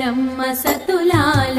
రమ్మ సతులాల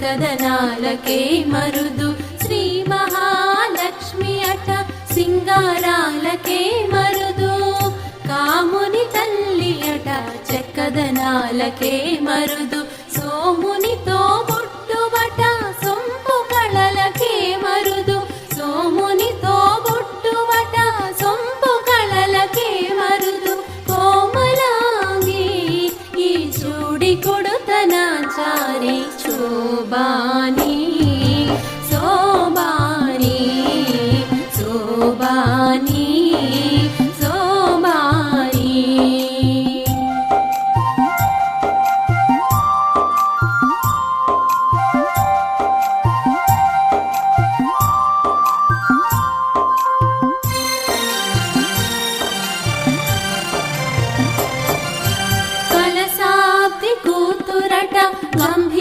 కదనాలకే మరుదు. శ్రీ మహాలక్ష్మి అట సింగారాలకే మరుదు. కాముని తల్లి అట చెక్కదనాలకే మరుదు. సోమునితో బుట్టుబట సొంపు కళలకే మరుదు. సోమునితో బుట్టుబట సొంపు కళలకే మరుదు. కోమలాంగి ఈ చూడి కొడు शोबानी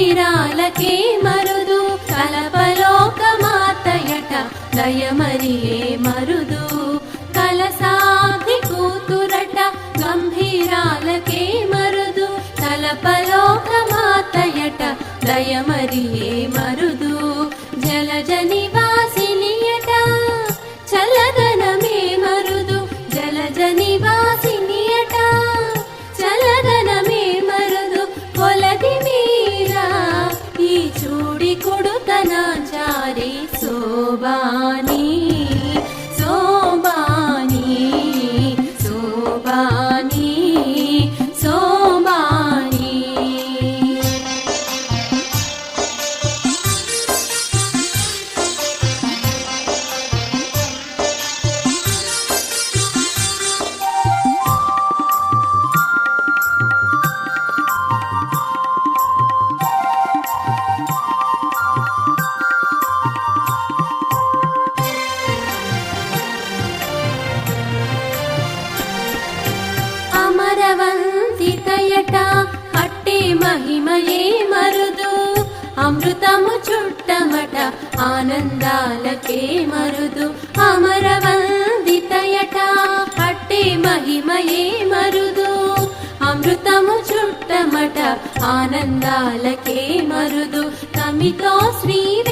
తీరాలకే మరుదు కలపలోక మాతయట దయమరియే सोवानि మహిమయే మరుదు అమృతము చుట్టమట ఆనందాలకే మరుదు. అమరవందితయట పట్టే మహిమయే మరుదు. అమృతము చుట్టమట ఆనందాలకే మరుదు. తమితో శ్రీ